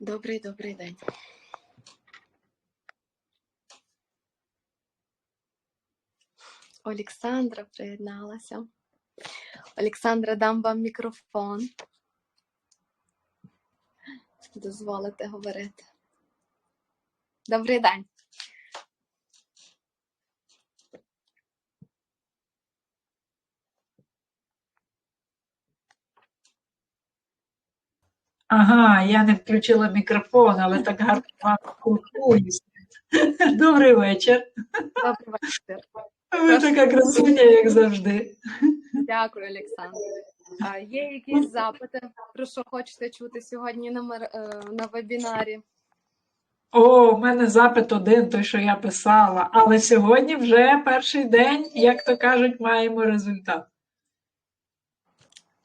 Добрий, добрий день. Олександра приєдналася. Олександра, дам вам мікрофон. Дозволите говорити. Добрий день. Ага, я не включила мікрофон, але так гарно вам. Добрий вечір. Добрий вечір. Ви така красуня, як завжди. Дякую, Олександр. А є якісь запити, про що хочете чути сьогодні на, мер- е, на вебінарі? О, у мене запит один, той, що я писала. Але сьогодні вже перший день, як то кажуть, маємо результат.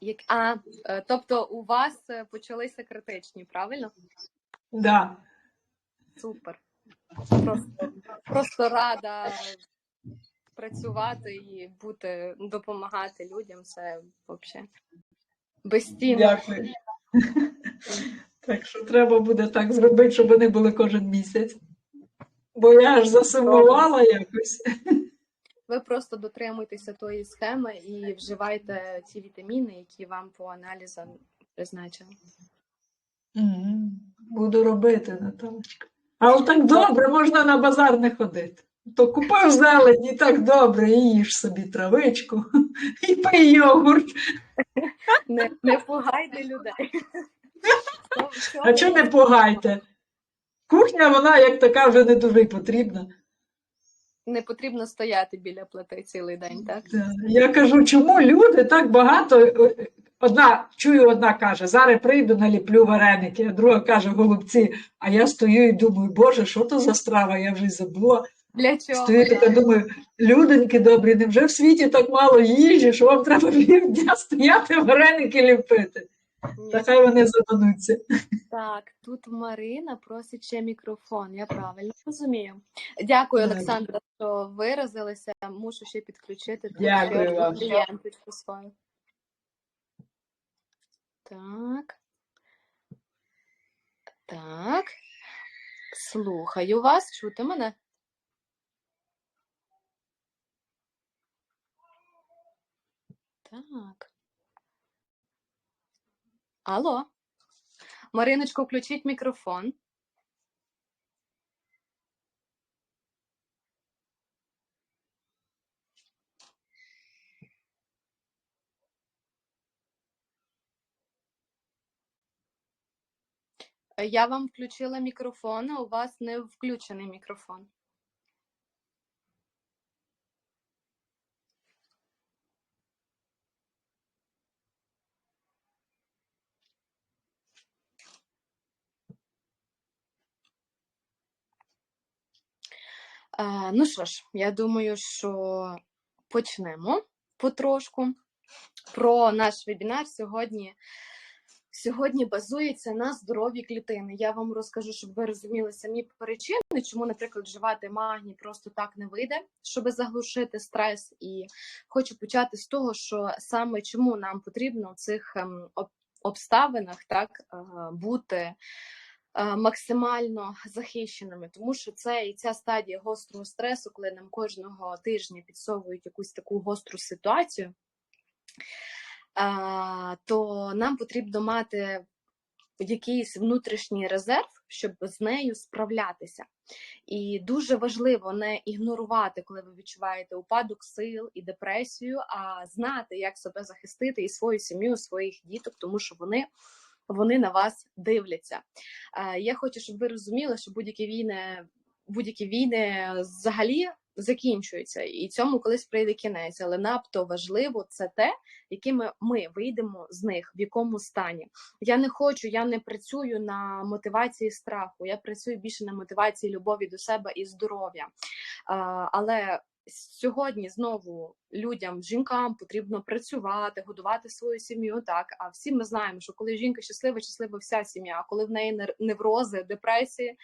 Як... А, е, тобто у вас е, почалися критичні, правильно? Да. Супер. Просто, просто рада працювати і бути, допомагати людям. Це взагалі безцінно. Дякую. Так що треба буде так зробити, щоб вони були кожен місяць. Бо я аж засумувала якось. Ви просто дотримуйтеся тої схеми і вживайте ті вітаміни, які вам по аналізам призначені. Мгм. Буду робити, Наталочка. Але так добре, можна на базар не ходити. То купив зелень і так добре, і їж собі травичку, і пий йогурт. Не, не пугайте людей. А чого не пугайте? Кухня, вона як така вже не дуже потрібна. Не потрібно стояти біля плити цілий день, так? Я кажу, чому люди так багато. е, Одна, чую, одна каже, зараз прийду, наліплю вареники, а друга каже, голубці, а я стою і думаю, Боже, що то за страва? Я вже й забула. Для чого? Стою така, думаю, люденьки добрі, невже в світі так мало їжі, що вам треба півдня стояти вареники ліпити? Ні. Та хай вони задонуться. Так, тут Марина просить ще мікрофон. Я правильно розумію. Дякую, Олександра, що виразилися. Мушу ще підключити Дякую вам. клієнточку свою. Так. Так. Слухаю вас. Чути мене? Так. Алло. Мариночко, включіть мікрофон. Е, Я вам включила мікрофон, а у вас не включений мікрофон. Е, ну що ж, я думаю, що почнемо потрошку. Про наш вебінар сьогодні. Сьогодні базується на здоров'ї клітини. Я вам розкажу, щоб ви розуміли самі причини, чому, наприклад, вживати магній просто так не вийде, щоб заглушити стрес. І хочу почати з того, що саме чому нам потрібно в цих ем, обставинах так е, бути максимально захищеними, тому що це і ця стадія гострого стресу, коли нам кожного тижня підсовують якусь таку гостру ситуацію, то нам потрібно мати якийсь внутрішній резерв, щоб з нею справлятися. І дуже важливо не ігнорувати, коли ви відчуваєте упадок сил і депресію, а знати, як себе захистити і свою сім'ю, своїх діток, тому що вони. Вони на вас дивляться. Е, Я хочу, щоб ви розуміли, що будь-які війни, будь-які війни взагалі закінчуються, і цьому колись прийде кінець. Але надто важливо це те, якими ми вийдемо з них, в якому стані. Я не хочу, я не працюю на мотивації страху. Я працюю більше на мотивації любові до себе і здоров'я. Але сьогодні знову людям, жінкам потрібно працювати, годувати свою сім'ю. Так, а всі ми знаємо, що коли жінка щаслива, щаслива вся сім'я. А коли в неї неврози, депресії,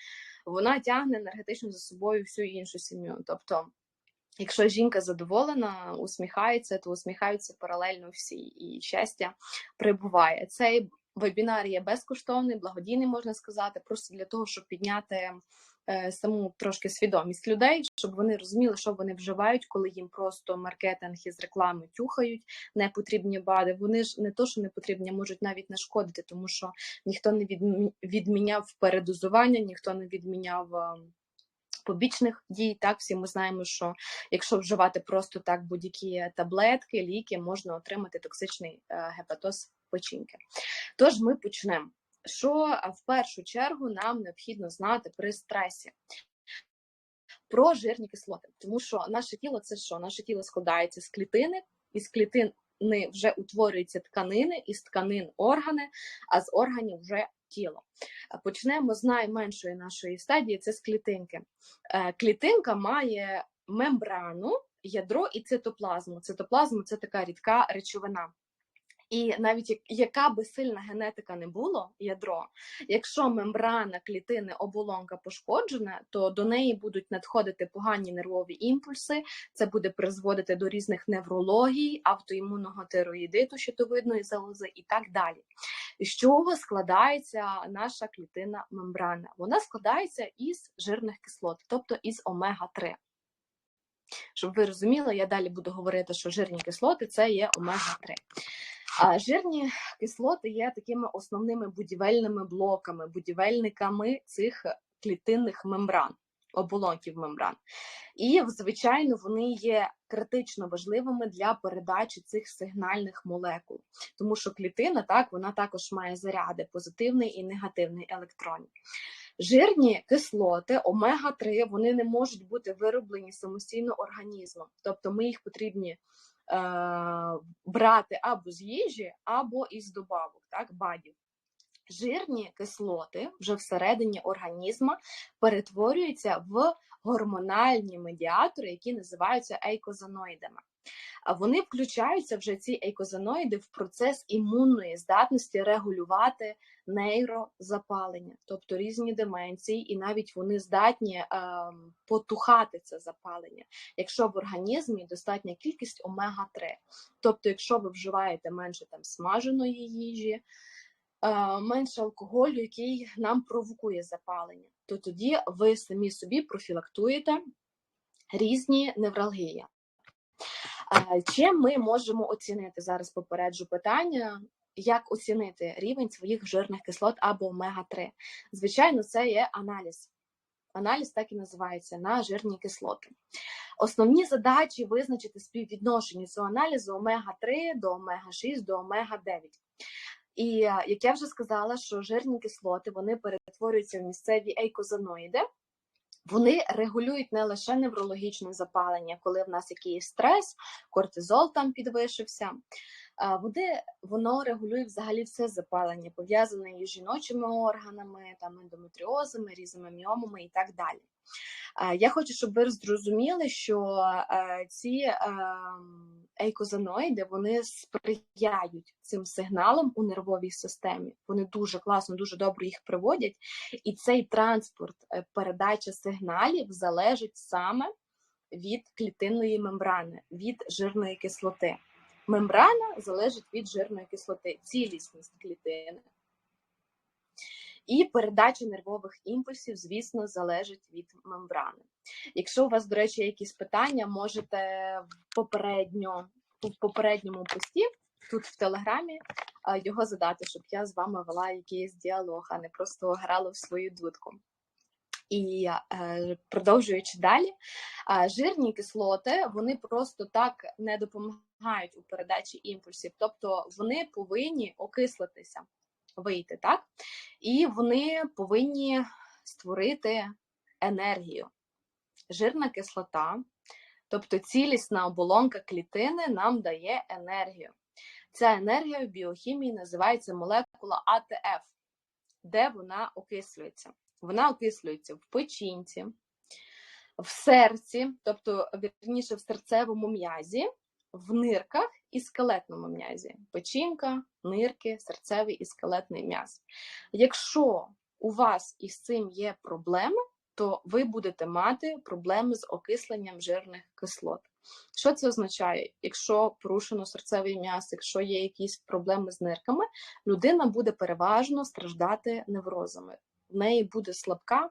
вона тягне енергетично за собою всю іншу сім'ю. Тобто. Якщо жінка задоволена, усміхається, то усміхаються паралельно всі, і щастя прибуває. Цей Вебінар є безкоштовний, благодійний, можна сказати, просто для того, щоб підняти е, саму трошки свідомість людей, щоб вони розуміли, що вони вживають, коли їм просто маркетинг із реклами тюхають непотрібні БАДи. Вони ж не то, що не потрібні, можуть навіть нашкодити, тому що ніхто не відміняв передозування, ніхто не відміняв. е, Побічних дій, так всі ми знаємо, що якщо вживати просто так будь-які таблетки, ліки, можна отримати токсичний е, гепатоз печінки. Тож ми почнемо. Що в першу чергу нам необхідно знати при стресі? Про жирні кислоти, тому що наше тіло це що? Наше тіло складається з клітини, із клітини вже утворюються тканини, із тканин органи, а з органів вже тіло. Почнемо з найменшої нашої стадії це з клітинки. Е, Клітинка має мембрану, ядро і цитоплазму. Цитоплазма це така рідка речовина. І навіть яка би сильна генетика не було, ядро, якщо мембрана клітини оболонка пошкоджена, то до неї будуть надходити погані нервові імпульси. Це буде призводити до різних неврологій, автоімунного тироїдиту, щитовидної залози і так далі. З чого складається наша клітина мембрана? Вона складається із жирних кислот, тобто із омега-3. Щоб ви розуміли, я далі буду говорити, що жирні кислоти це є омега-3. А жирні кислоти є такими основними будівельними блоками, будівельниками цих клітинних мембран, оболонків мембран. І, звичайно, вони є критично важливими для передачі цих сигнальних молекул, тому що клітина так вона також має заряди позитивний і негативний електронів. Жирні кислоти омега-3 вони не можуть бути вироблені самостійно організмом, тобто ми їх потрібні брати або з їжі, або із добавок, так, бадів. Жирні кислоти вже всередині організму перетворюються в гормональні медіатори, які називаються ейкозаноїдами. Вони включаються вже ці ейкозаноїди в процес імунної здатності регулювати нейрозапалення, тобто різні деменції, і навіть вони здатні е, потухати це запалення, якщо в організмі достатня кількість омега-3. Тобто, якщо ви вживаєте менше там смаженої їжі, е, менше алкоголю, який нам провокує запалення, то тоді ви самі собі профілактуєте різні невралгії. Чим ми можемо оцінити зараз попереджу питання, як оцінити рівень своїх жирних кислот або омега-3? Звичайно, це є аналіз. Аналіз так і називається на жирні кислоти. Основні задачі визначити співвідношення цього аналізу омега-3 до омега-6 до омега-9. І е, як я вже сказала, що жирні кислоти вони перетворюються в місцеві ейкозаноїди. Вони регулюють не лише неврологічне запалення, коли в нас якийсь стрес, кортизол там підвищився. Вони, воно регулює взагалі все запалення, пов'язане із жіночими органами, там ендометріозами, різними міомами і так далі. Я хочу, щоб ви зрозуміли, що е, ці ем, ейкозаноїди вони сприяють цим сигналам у нервовій системі. Вони дуже класно, дуже добре їх приводять, і цей транспорт, е, передача сигналів залежить саме від клітинної мембрани, від жирної кислоти. Мембрана залежить від жирної кислоти, цілісність клітини. І передача нервових імпульсів, звісно, залежить від мембрани. Якщо у вас, до речі, якісь питання, можете попередньо, в попередньому пості, тут в телеграмі, його задати, щоб я з вами вела якийсь діалог, а не просто грала в свою дудку. І е, продовжуючи далі, жирні кислоти вони просто так не допомагають у передачі імпульсів, тобто вони повинні окислитися, вийти, так? І вони повинні створити енергію. Жирна кислота, тобто цілісна оболонка клітини, нам дає енергію. Ця енергія в біохімії називається молекула АТФ, де вона окислюється. Вона окислюється в печінці, в серці, тобто вірніше в серцевому м'язі, в нирках і скелетному м'язі. Печінка, нирки, серцевий і скелетний м'яз. Якщо у вас із цим є проблеми, то ви будете мати проблеми з окисленням жирних кислот. Що це означає? Якщо порушено серцевий м'яз, якщо є якісь проблеми з нирками, людина буде переважно страждати неврозами. В неї буде слабка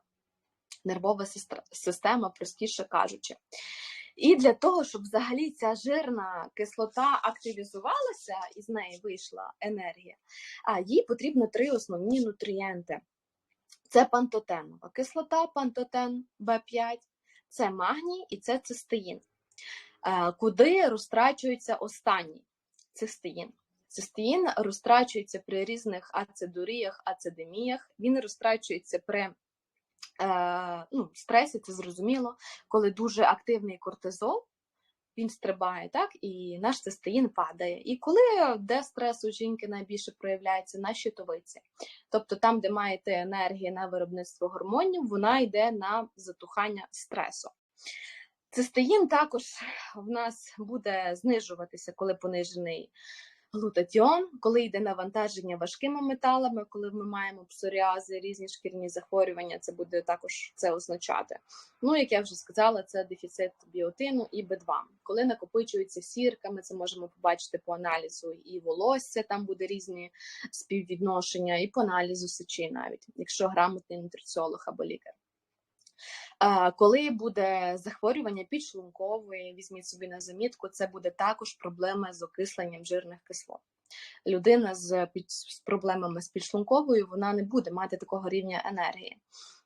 нервова система, простіше кажучи. І для того, щоб взагалі ця жирна кислота активізувалася і з неї вийшла енергія, а їй потрібно три основні нутрієнти: це пантотенова кислота, пантотен В5, це магній і це цистеїн. Е, Куди розтрачується останній цистеїн? Цистеїн розтрачується при різних ацидуріях, ацидеміях. Він розтрачується при е, ну, стресі, це зрозуміло, коли дуже активний кортизол, він стрибає, так, і наш цистеїн падає. І коли де стрес у жінки найбільше проявляється на щитовиці, тобто там, де маєте енергія на виробництво гормонів, вона йде на затухання стресу. Цистеїн також в нас буде знижуватися, коли понижений глутатіон, коли йде навантаження важкими металами, коли ми маємо псоріази, різні шкірні захворювання, це буде також це означати. Ну, як я вже сказала, це дефіцит біотину і Б2. Коли накопичується сірка, ми це можемо побачити по аналізу і волосся, там буде різні співвідношення, і по аналізу сечі навіть, якщо грамотний нутриціолог або лікар. Коли буде захворювання підшлункової, візьміть собі на замітку, це буде також проблема з окисленням жирних кислот. Людина з, з проблемами з підшлунковою вона не буде мати такого рівня енергії.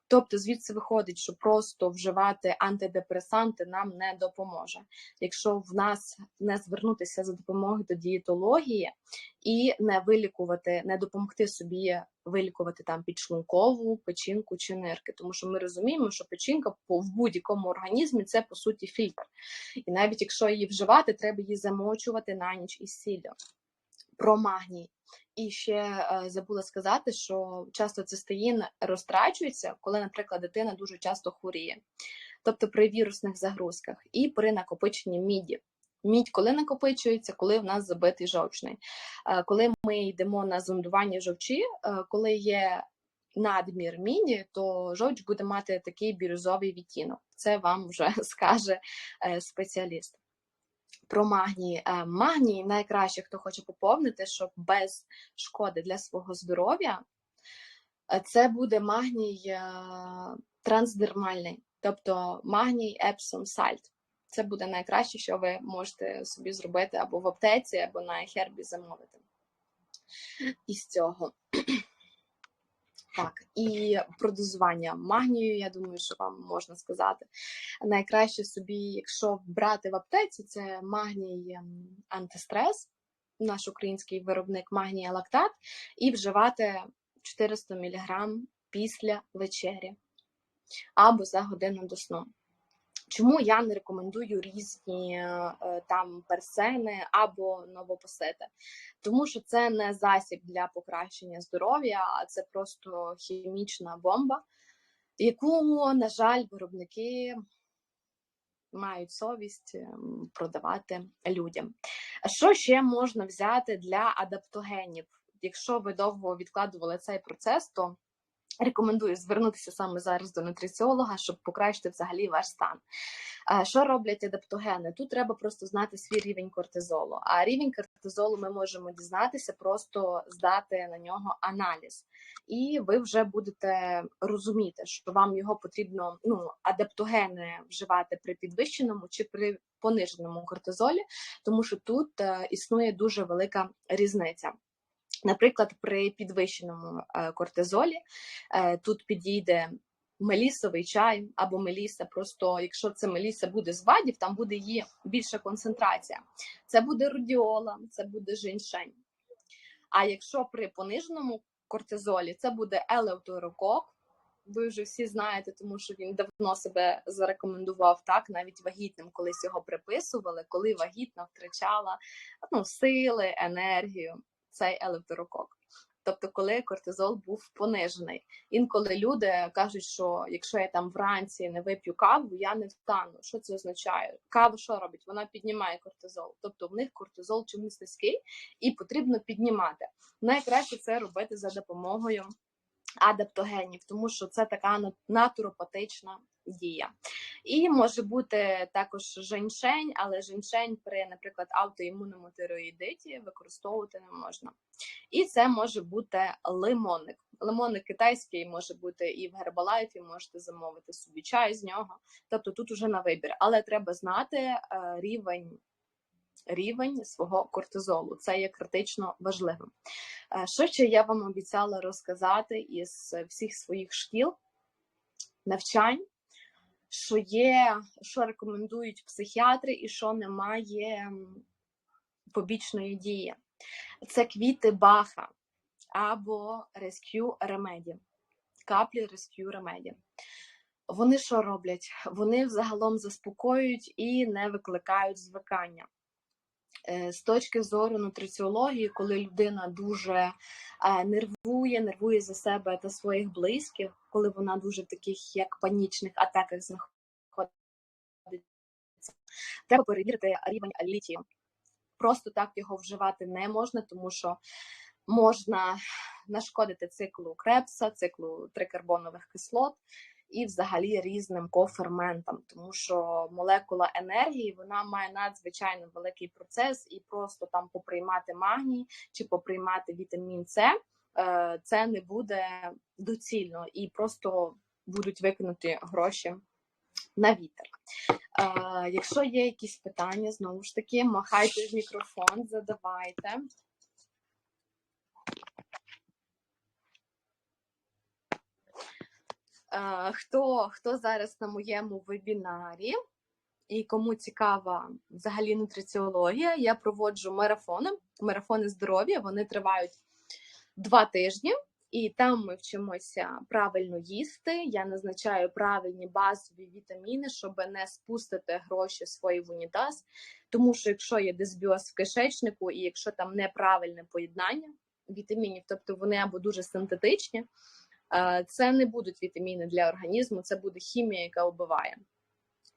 Тобто, звідси виходить, що просто вживати антидепресанти нам не допоможе. Якщо в нас не звернутися за допомогою до дієтології і не вилікувати, не допомогти собі вилікувати там підшлункову, печінку чи нирки, тому що ми розуміємо, що печінка в будь-якому організмі це по суті фільтр. І навіть якщо її вживати, треба її замочувати на ніч із сіллю. Про магній. І ще е, забула сказати, що часто цистеїн розтрачується, коли, наприклад, дитина дуже часто хворіє, тобто при вірусних загрузках і при накопиченні міді. Мідь, коли накопичується, коли в нас забитий жовчний. Е, Коли ми йдемо на зондування жовчі, е, коли є надмір міді, то жовч буде мати такий бірюзовий відтінок. Це вам вже скаже спеціаліст. Про магній. Е, Магній найкраще, хто хоче поповнити, щоб без шкоди для свого здоров'я, е, це буде магній е, трансдермальний, тобто магній Epsom Salt. Це буде найкраще, що ви можете собі зробити або в аптеці, або на хербі замовити. Із цього. Так, і про дозування магнію, я думаю, що вам можна сказати. Найкраще собі, якщо брати в аптеці, це магній ем, антистрес, наш український виробник магнія лактат, і вживати 400 мг після вечері або за годину до сну. Чому я не рекомендую різні е, там персени або новопосити? Тому що це не засіб для покращення здоров'я, а це просто хімічна бомба, яку, на жаль, виробники мають совість ем, продавати людям. Що ще можна взяти для адаптогенів? Якщо ви довго відкладували цей процес, то Рекомендую звернутися саме зараз до нутриціолога, щоб покращити взагалі ваш стан. Що роблять адаптогени? Тут треба просто знати свій рівень кортизолу. А рівень кортизолу ми можемо дізнатися, просто здати на нього аналіз, і ви вже будете розуміти, що вам його потрібно ну, адаптогени вживати при підвищеному чи при пониженому кортизолі, тому що тут е, існує дуже велика різниця. Наприклад, при підвищеному е, кортизолі е, тут підійде мелісовий чай або меліса. Просто якщо це меліса буде з вадів, там буде її більша концентрація. Це буде радіола, це буде женьшень. А якщо при пониженому кортизолі, це буде елеутерокок. Ви вже всі знаєте, тому що він давно себе зарекомендував так, навіть вагітним колись його приписували, коли вагітна втрачала ну, сили, енергію цей елевторокок. Тобто, коли кортизол був понижений. Інколи люди кажуть, що якщо я там вранці не вип'ю каву, я не встану. Що це означає? Кава що робить? Вона піднімає кортизол. Тобто в них кортизол чомусь низький і потрібно піднімати. Найкраще це робити за допомогою адаптогенів, тому що це така натуропатична дія. І може бути також женьшень, але женьшень при, наприклад, аутоімунному тироїдиті використовувати не можна. І це може бути лимонник. Лимонник китайський може бути і в гербалайфі, можете замовити собі чай з нього. Тобто тут уже на вибір, але треба знати е, рівень. Рівень свого кортизолу це є критично важливим. Е, Що ще я вам обіцяла розказати із всіх своїх шкіл навчань, що є, що рекомендують психіатри, і що немає побічної дії. Це квіти баха або Rescue Remedy, каплі Rescue Remedy. Вони що роблять? Вони взагалом заспокоюють і не викликають звикання. Е, З точки зору нутриціології, коли людина дуже е, нервує, нервує за себе та своїх близьких, коли вона дуже в таких як панічних атаках знаходиться, треба перевірити рівень літію. Просто так його вживати не можна, тому що можна нашкодити циклу крепса, циклу трикарбонових кислот і взагалі різним коферментам, тому що молекула енергії вона має надзвичайно великий процес, і просто там поприймати магній чи поприймати вітамін С е, це не буде доцільно і просто будуть викинуті гроші на вітер. Е, Якщо є якісь питання, знову ж таки, махайте в мікрофон, задавайте. Хто, хто зараз на моєму вебінарі і кому цікава взагалі нутриціологія, я проводжу марафони, марафони здоров'я. Вони тривають два тижні, і там ми вчимося правильно їсти. Я назначаю правильні базові вітаміни, щоб не спустити гроші свої в унітаз. Тому що якщо є дисбіоз в кишечнику, і якщо там неправильне поєднання вітамінів, тобто вони або дуже синтетичні, е, це не будуть вітаміни для організму, це буде хімія, яка вбиває.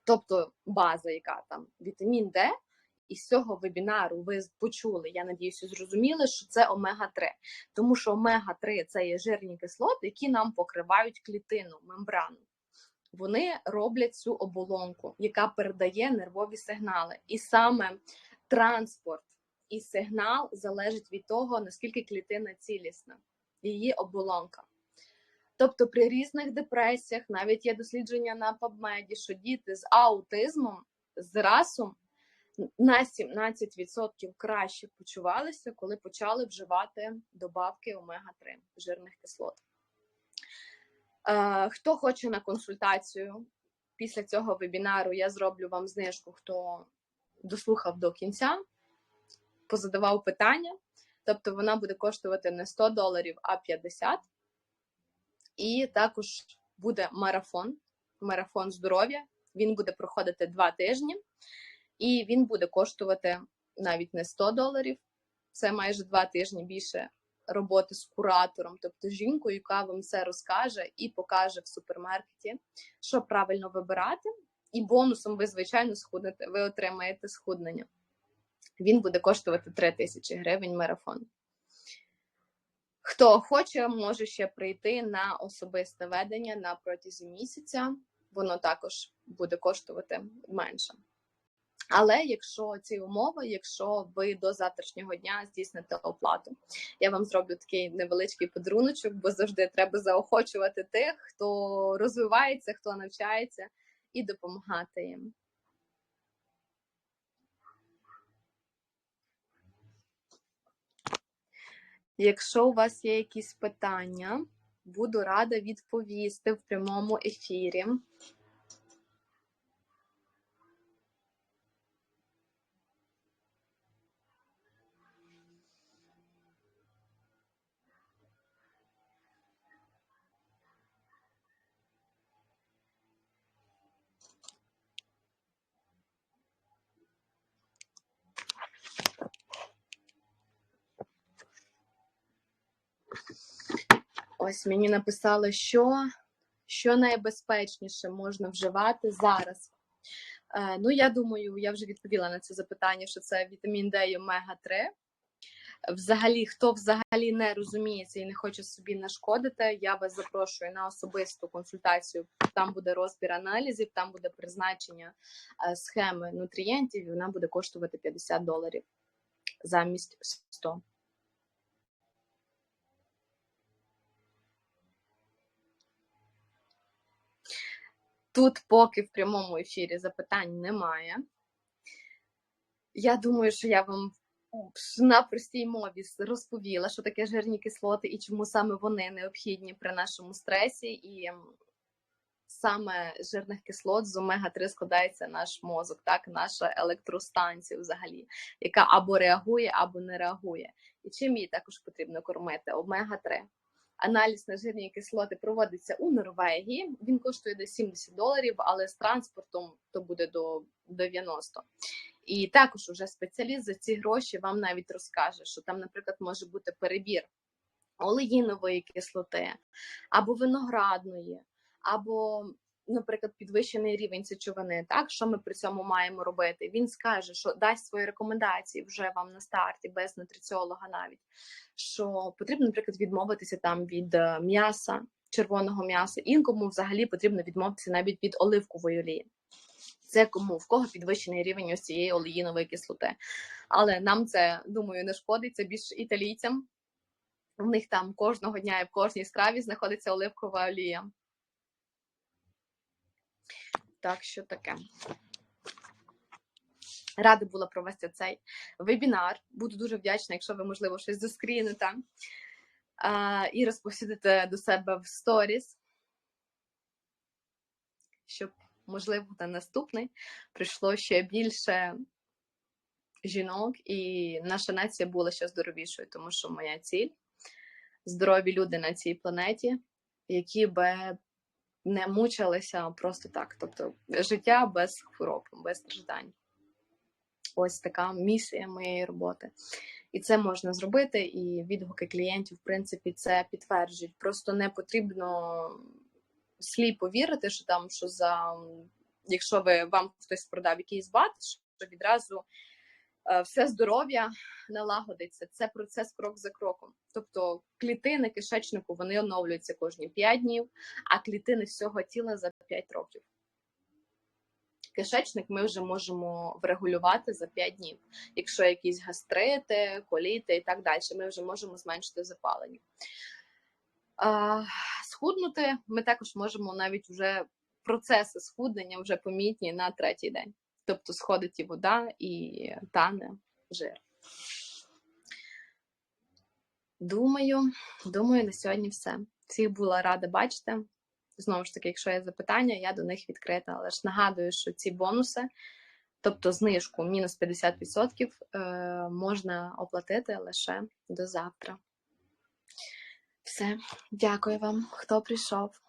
Тобто база, яка там вітамін Д, і з цього вебінару ви почули, я надіюся, зрозуміли, що це омега-3. Тому що омега-3 це є жирні кислоти, які нам покривають клітину, мембрану. Вони роблять цю оболонку, яка передає нервові сигнали. І саме транспорт і сигнал залежить від того, наскільки клітина цілісна, її оболонка. Тобто при різних депресіях навіть є дослідження на PubMed, що діти з аутизмом, з расом на 17% краще почувалися, коли почали вживати добавки омега-3 жирних кислот. Е, Хто хоче на консультацію після цього вебінару, я зроблю вам знижку, хто дослухав до кінця, позадавав питання. Тобто вона буде коштувати не 100 доларів, а 50. І також буде марафон, марафон здоров'я. Він буде проходити два тижні, і він буде коштувати навіть не 100 доларів. Це майже два тижні більше роботи з куратором, тобто жінкою, яка вам все розкаже і покаже в супермаркеті, що правильно вибирати. І бонусом ви, звичайно, схуднете, ви отримаєте схуднення. Він буде коштувати 3 тисячі гривень марафон. Хто хоче, може ще прийти на особисте ведення на протязі місяця. Воно також буде коштувати менше. Але якщо ці умови, якщо ви до завтрашнього дня здійсните оплату, я вам зроблю такий невеличкий подаруночок, бо завжди треба заохочувати тих, хто розвивається, хто навчається, і допомагати їм. Якщо у вас є якісь питання, буду рада відповісти в прямому ефірі. Ось мені написали, що, що найбезпечніше можна вживати зараз. Е, ну, я думаю, я вже відповіла на це запитання, що це вітамін Д і омега-3. Взагалі, хто взагалі не розуміється і не хоче собі нашкодити, я вас запрошую на особисту консультацію. Там буде розбір аналізів, там буде призначення е, схеми нутрієнтів, і вона буде коштувати 50 доларів замість 100. Тут поки в прямому ефірі запитань немає. Я думаю, що я вам на простій мові розповіла, що таке жирні кислоти і чому саме вони необхідні при нашому стресі, і саме жирних кислот з омега-3 складається наш мозок, так, наша електростанція взагалі, яка або реагує, або не реагує. І чим її також потрібно кормити? Омега-3. Аналіз на жирні кислоти проводиться у Норвегії. Він коштує до 70 доларів, але з транспортом то буде до 90. І також уже спеціаліст за ці гроші вам навіть розкаже, що там, наприклад, може бути перебір олеїнової кислоти, або виноградної, або, наприклад, підвищений рівень сечовини. Так, що ми при цьому маємо робити? Він скаже, що дасть свої рекомендації вже вам на старті, без нутриціолога навіть, що потрібно, наприклад, відмовитися там від е, м'яса, червоного м'яса, інкому взагалі потрібно відмовитися навіть від оливкової олії. Це кому в кого підвищений рівень ось цієї олеїнової кислоти. Але нам це думаю не шкодить. Це більш італійцям. У них там кожного дня і в кожній страві знаходиться оливкова олія. Так що таке. Рада була провести цей вебінар. Буду дуже вдячна, якщо ви, можливо, щось заскріните а, і розповсюдите до себе в сторіс, щоб можливо, на наступний прийшло ще більше жінок, і наша нація була ще здоровішою, тому що моя ціль здорові люди на цій планеті, які би не мучилися просто так. Тобто життя без хвороб, без страждань. Ось така місія моєї роботи. І це можна зробити, і відгуки клієнтів, в принципі, це підтверджують. Просто не потрібно сліпо вірити, що там що за якщо ви вам хтось продав якийсь бат, що відразу все здоров'я налагодиться. Це процес крок за кроком. Тобто клітини кишечнику вони оновлюються кожні 5 днів, а клітини всього тіла за 5 років. Кишечник ми вже можемо врегулювати за 5 днів. Якщо якісь гастрити, коліти і так далі, ми вже можемо зменшити запалення. Схуднути ми також можемо навіть вже процеси схуднення вже помітні на третій день. Тобто сходить і вода, і тане жир. Думаю, думаю, на сьогодні все. Всіх була рада бачити. Знову ж таки, якщо є запитання, я до них відкрита. Але ж нагадую, що ці бонуси, тобто знижку мінус 50%, е, можна оплатити лише до завтра. Все, дякую вам, хто прийшов.